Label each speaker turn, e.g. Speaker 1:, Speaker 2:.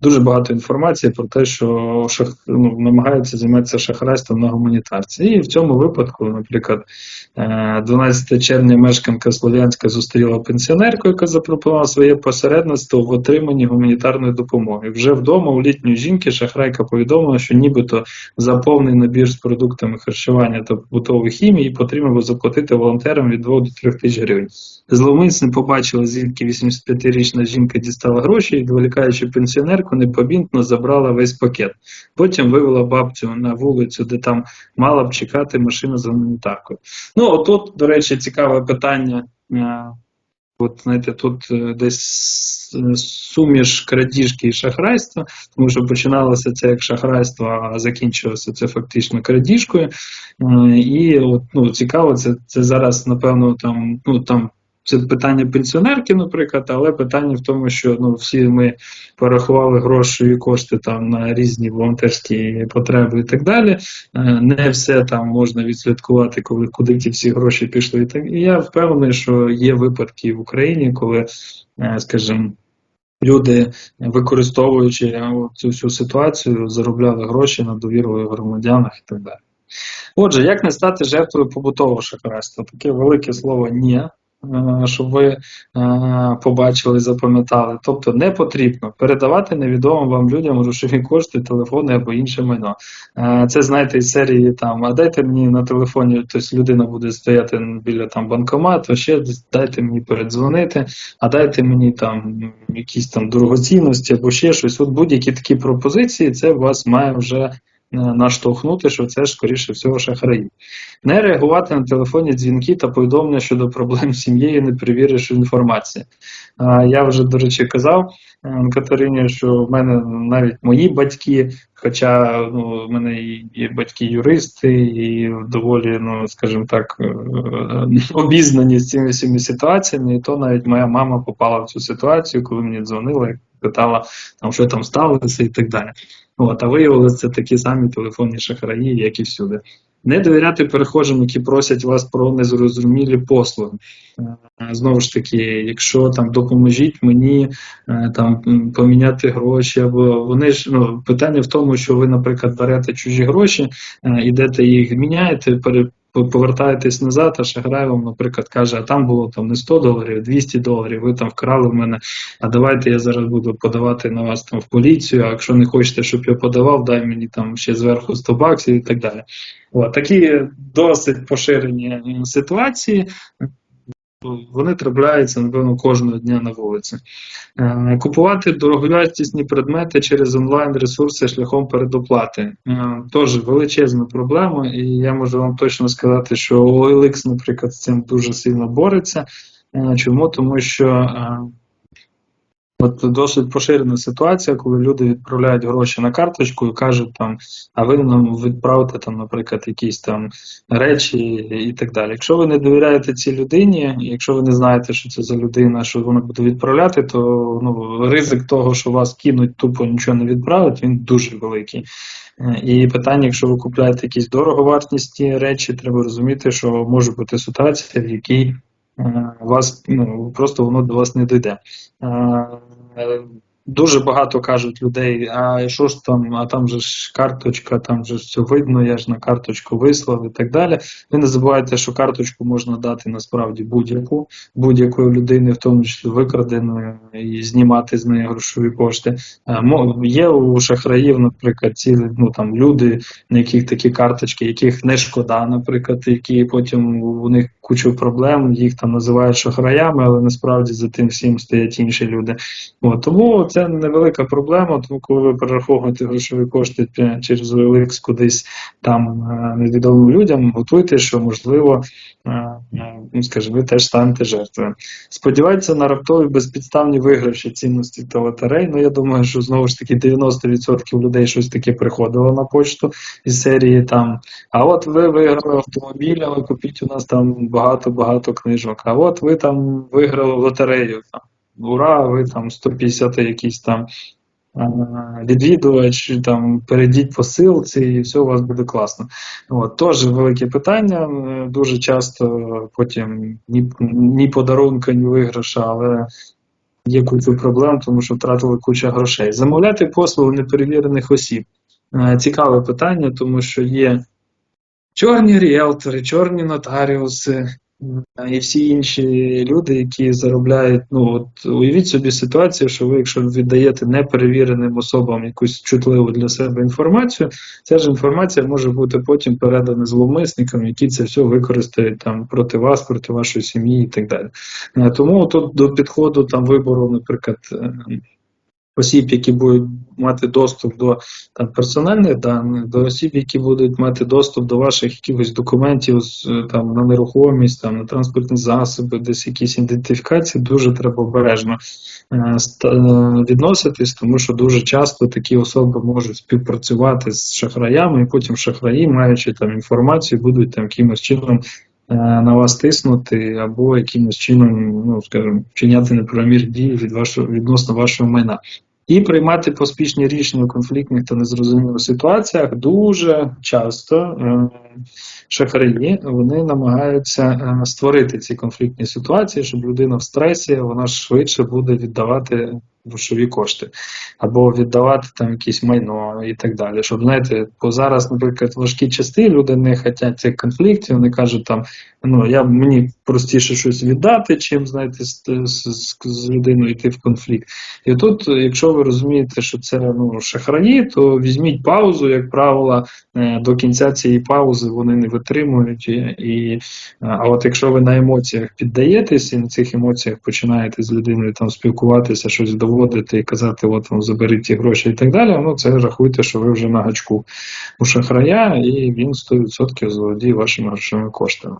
Speaker 1: дуже багато інформації про те, що шах, ну, намагаються займатися шахрайством на гуманітарці. І в цьому випадку, наприклад, е, 12 червня мешканка Слов'янська зустріла пенсіонерку, яка запропонувала своє посередництво в отриманні гуманітарної допомоги. Вже вдома у літньої жінки шахрайка повідомила, що нібито за повний набір з продуктами харчування та побутової хімії потрібно було заплатити волонтерам від 2 до 3 тисяч гривень. Зловмисне побачила, звідки 85-річна жінка дістала гроші і, відволікаючи пенсіонерку, непомітно забрала весь пакет. Потім вивела бабцю на вулицю, де там мала б чекати машина з гуманітаркою. Ну, отут, до речі, цікаве питання. Е, От, знаєте, тут е, десь е, суміш крадіжки і шахрайства, тому що починалося це як шахрайство, а закінчилося це фактично крадіжкою. І от, ну, цікаво, це, це зараз, напевно, там, ну, там це питання пенсіонерки, наприклад, але питання в тому, що ну, всі ми порахували гроші і кошти там на різні волонтерські потреби і так далі. Е, Не все там можна відслідкувати, коли куди ті всі гроші пішли. І так і я впевнений, що є випадки в Україні, коли, е, скажімо, люди, використовуючи е, цю всю ситуацію, заробляли гроші на довірливих громадянах і так далі. Отже, як не стати жертвою побутового шахрайства? Таке велике слово ні. Е, Щоб ви е, побачили, запам'ятали. Тобто не потрібно передавати невідомим вам людям грошові кошти, телефони або інше майно. Е, Це знаєте із серії там, а дайте мені на телефоні, тобто людина буде стояти біля там банкомату, ще дайте мені передзвонити, а дайте мені там якісь там дорогоцінності або ще щось. От будь-які такі пропозиції, це вас має вже наштовхнути, що це ж скоріше всього шахраї. Не реагувати на телефонні дзвінки та повідомлення щодо проблем з сім'єю, не перевіривши інформацію. Я вже, до речі, казав е, Катерині, що в мене навіть мої батьки, хоча ну, в мене і, і батьки юристи, і доволі, ну скажімо так, е, обізнані з цими всіми ситуаціями, і то навіть моя мама попала в цю ситуацію, коли мені дзвонила питала, там, що там сталося і так далі. От, а виявилося такі самі телефонні шахраї, як і всюди. Не довіряти перехожим, які просять вас про незрозумілі послуги. Е, Знову ж таки, якщо там допоможіть мені е, там поміняти гроші, або вони ж ну питання в тому, що ви, наприклад, берете чужі гроші, е, ідете їх міняєте, по- повертаєтесь назад, а Шаграй вам, наприклад, каже, а там було там не 100 доларів, 200 доларів, ви там вкрали в мене, а давайте я зараз буду подавати на вас там в поліцію, а якщо не хочете, щоб я подавав, дай мені там ще зверху 100 баксів і так далі. От, такі досить поширені ситуації. Вони трапляються, напевно, кожного дня на вулиці. Е, Купувати дороговартісні предмети через онлайн-ресурси шляхом передоплати. Е, Теж величезна проблема, і я можу вам точно сказати, що OLX, наприклад, з цим дуже сильно бореться. Е, Чому? Тому що От досить поширена ситуація, коли люди відправляють гроші на карточку і кажуть там, а ви нам відправте там, наприклад, якісь там речі і так далі. Якщо ви не довіряєте цій людині, якщо ви не знаєте, що це за людина, що вона буде відправляти, то ну ризик того, що вас кинуть, тупо нічого не відправить, він дуже великий. Е, І питання, якщо ви купуєте якісь дороговартісні речі, треба розуміти, що може бути ситуація, в якій вас ну просто воно до вас не дійде. Дуже багато кажуть людей, а що ж там, а там же ж карточка, там же ж все видно, я ж на карточку вислав і так далі. Ви не забувайте, що карточку можна дати насправді будь-яку, будь-якої людини, в тому числі викраденої, і знімати з неї грошові кошти. Є у шахраїв, наприклад, цілі ну там люди, на яких такі карточки, яких не шкода, наприклад, які потім у них кучу проблем, їх там називають шахраями, але насправді за тим всім стоять інші люди. От, тому це невелика проблема, тому коли ви перераховуєте грошові кошти через OLX кудись там е, невідомим людям, готуйте, що можливо, е, е, ну, скажімо, ви теж станете жертвою. Сподіваються на раптові безпідставні виграші цінності та лотерей. Ну я думаю, що знову ж таки 90% людей щось таке приходило на почту із серії там. А от ви виграли автомобіль, але купіть у нас там багато-багато книжок. А от ви там виграли лотерею. Там. Ура, ви там 150 якийсь там відвідувач, там перейдіть по силці, і все у вас буде класно. От, теж велике питання. Дуже часто потім ні, ні подарунка, ні виграша, але є кучу проблем, тому що втратили кучу грошей. Замовляти послуги неперевірених осіб. Е, Цікаве питання, тому що є чорні ріелтори, чорні нотаріуси і всі інші люди, які заробляють. Ну от уявіть собі ситуацію, що ви, якщо віддаєте неперевіреним особам якусь чутливу для себе інформацію, ця ж інформація може бути потім передана зловмисникам, які це все використають там проти вас, проти вашої сім'ї і так далі. Е, Тому тут до підходу там вибору, наприклад. Осіб, які будуть мати доступ до там персональних даних, до осіб, які будуть мати доступ до ваших якихось документів е, там на нерухомість, там на транспортні засоби, десь якісь ідентифікації, дуже треба обережно е, е, відноситись, тому що дуже часто такі особи можуть співпрацювати з шахраями, і потім шахраї, маючи там інформацію, будуть там якимось чином. Е, На вас тиснути або якимось чином, ну скажімо, вчиняти неправомірні дії від вашого відносно вашого майна. І приймати поспішні рішення у конфліктних та незрозумілих ситуаціях дуже часто е, шахраї вони намагаються е, створити ці конфліктні ситуації, щоб людина в стресі вона швидше буде віддавати грошові кошти або віддавати там якісь майно і так далі. Щоб знаєте, бо зараз, наприклад, важкі часи, люди не хочуть цих конфліктів, вони кажуть там, ну я мені простіше щось віддати, чим знаєте, з, з, з, людиною йти в конфлікт. І тут, якщо ви розумієте, що це ну, шахраї, то візьміть паузу, як правило, е, до кінця цієї паузи вони не витримують. І, і, а от якщо ви на емоціях піддаєтесь і на цих емоціях починаєте з людиною там спілкуватися, щось доводити і казати, от вам заберіть ті гроші і так далі, ну це рахуйте, що ви вже на гачку у шахрая, і він 100% заволодіє вашими грошовими коштами.